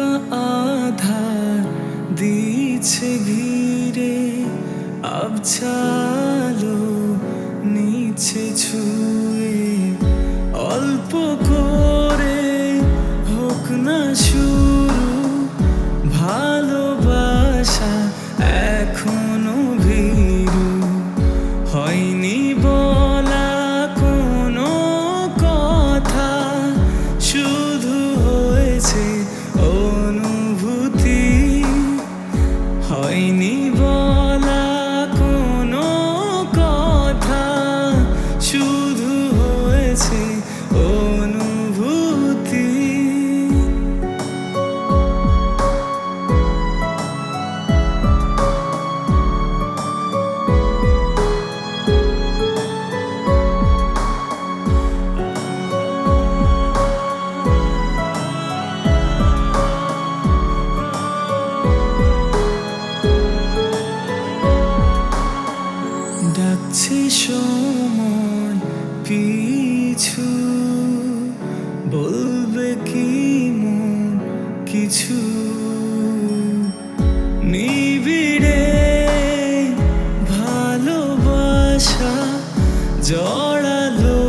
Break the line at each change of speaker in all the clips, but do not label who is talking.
ফাঁকা আধার দিচ্ছে ঘিরে আবছালো নিচে ছুঁয়ে অল্প করে হোক না শুয়ে হয়নি যাচ্ছি সময় পিছু বলবে কি মন কিছু নিবিড়ে ভালোবাসা জড়ালো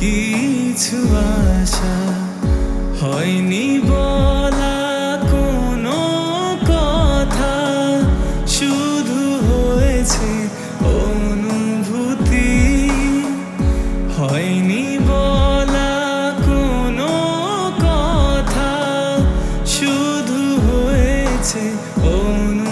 কিছু আশা হয়নি বল no